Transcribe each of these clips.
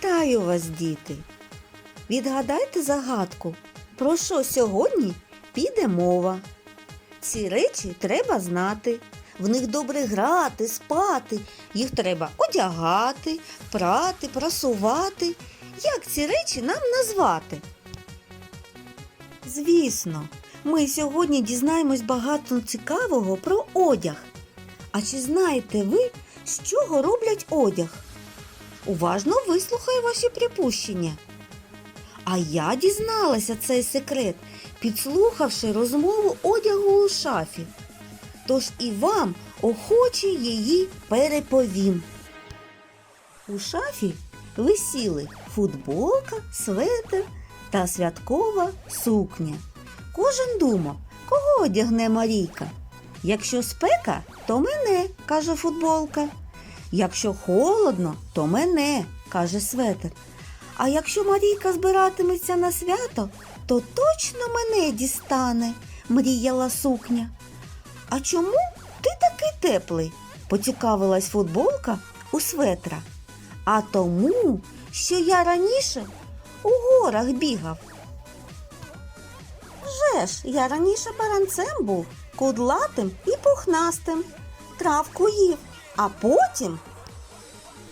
Вітаю вас, діти! Відгадайте загадку, про що сьогодні піде мова. Ці речі треба знати. В них добре грати, спати. Їх треба одягати, прати, прасувати. Як ці речі нам назвати? Звісно, ми сьогодні дізнаємось багато цікавого про одяг. А чи знаєте ви, з чого роблять одяг? Уважно вислухаю ваші припущення. А я дізналася цей секрет, підслухавши розмову одягу у шафі. Тож і вам охоче її переповім. У шафі висіли футболка, светр та святкова сукня. Кожен думав, кого одягне Марійка. Якщо спека, то мене, каже футболка. Якщо холодно, то мене, каже светр. А якщо Марійка збиратиметься на свято, то точно мене дістане, мріяла сукня. А чому ти такий теплий? поцікавилась футболка у светра. А тому, що я раніше у горах бігав. Же ж, я раніше баранцем був, кудлатим і пухнастим, травку їв, а потім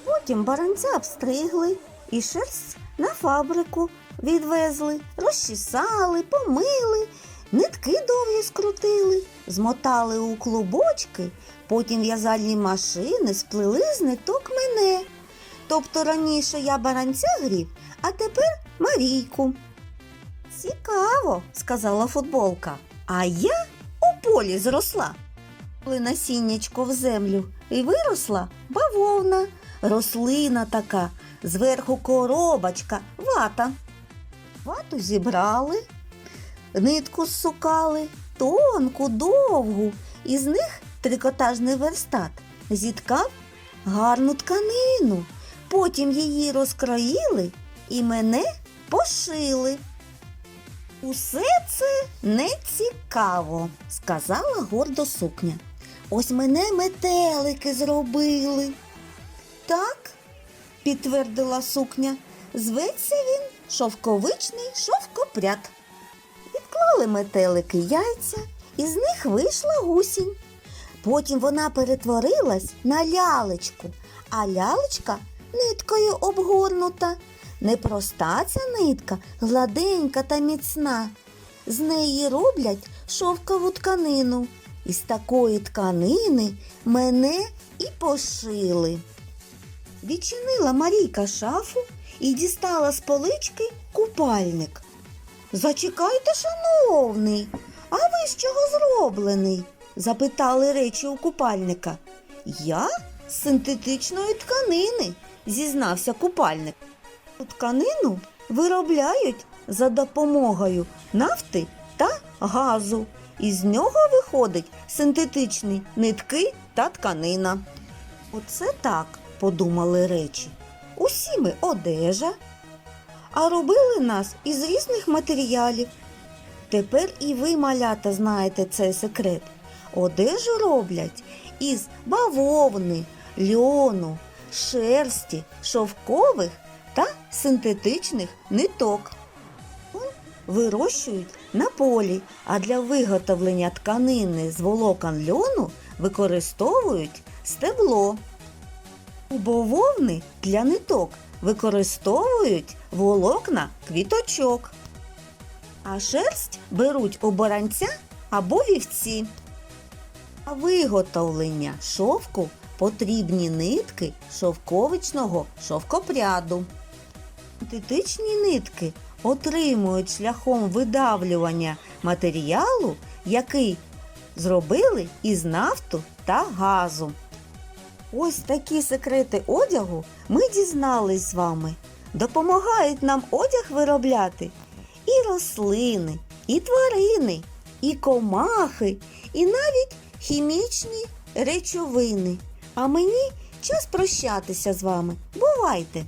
Потім баранця обстригли і шерсть на фабрику відвезли, розчесали, помили, нитки довгі скрутили, змотали у клубочки, потім в'язальні машини сплели з ниток мене. Тобто раніше я баранця грів, а тепер Марійку. Цікаво, сказала футболка. А я у полі зросла. Насіннячко в землю і виросла бавовна, рослина така, зверху коробочка, вата. Вату зібрали, нитку зсукали, тонку, довгу, із них трикотажний верстат зіткав гарну тканину. Потім її розкроїли і мене пошили. Усе це не цікаво, сказала гордо сукня. Ось мене метелики зробили. Так, підтвердила сукня, зветься він шовковичний шовкопряд. Відклали метелики яйця, із них вийшла гусінь. Потім вона перетворилась на лялечку, а лялечка ниткою обгорнута. Непроста ця нитка, гладенька та міцна. З неї роблять шовкову тканину. Із такої тканини мене і пошили. Відчинила Марійка шафу і дістала з полички купальник. Зачекайте, шановний, а ви з чого зроблений? запитали речі у купальника. Я з синтетичної тканини, зізнався купальник. Тканину виробляють за допомогою нафти та газу. Із нього виходить синтетичні нитки та тканина. Оце так, подумали речі. Усі ми одежа, а робили нас із різних матеріалів. Тепер і ви, малята, знаєте цей секрет. Одежу роблять із бавовни, льону, шерсті, шовкових та синтетичних ниток. Вирощують на полі, а для виготовлення тканини з волокон льону використовують стебло. У бавовни для ниток використовують волокна квіточок. А шерсть беруть у баранця або вівці. А виготовлення шовку потрібні нитки шовковичного шовкопряду. Синтетичні нитки отримують шляхом видавлювання матеріалу, який зробили із нафту та газу. Ось такі секрети одягу ми дізнались з вами. Допомагають нам одяг виробляти і рослини, і тварини, і комахи, і навіть хімічні речовини. А мені час прощатися з вами. Бувайте!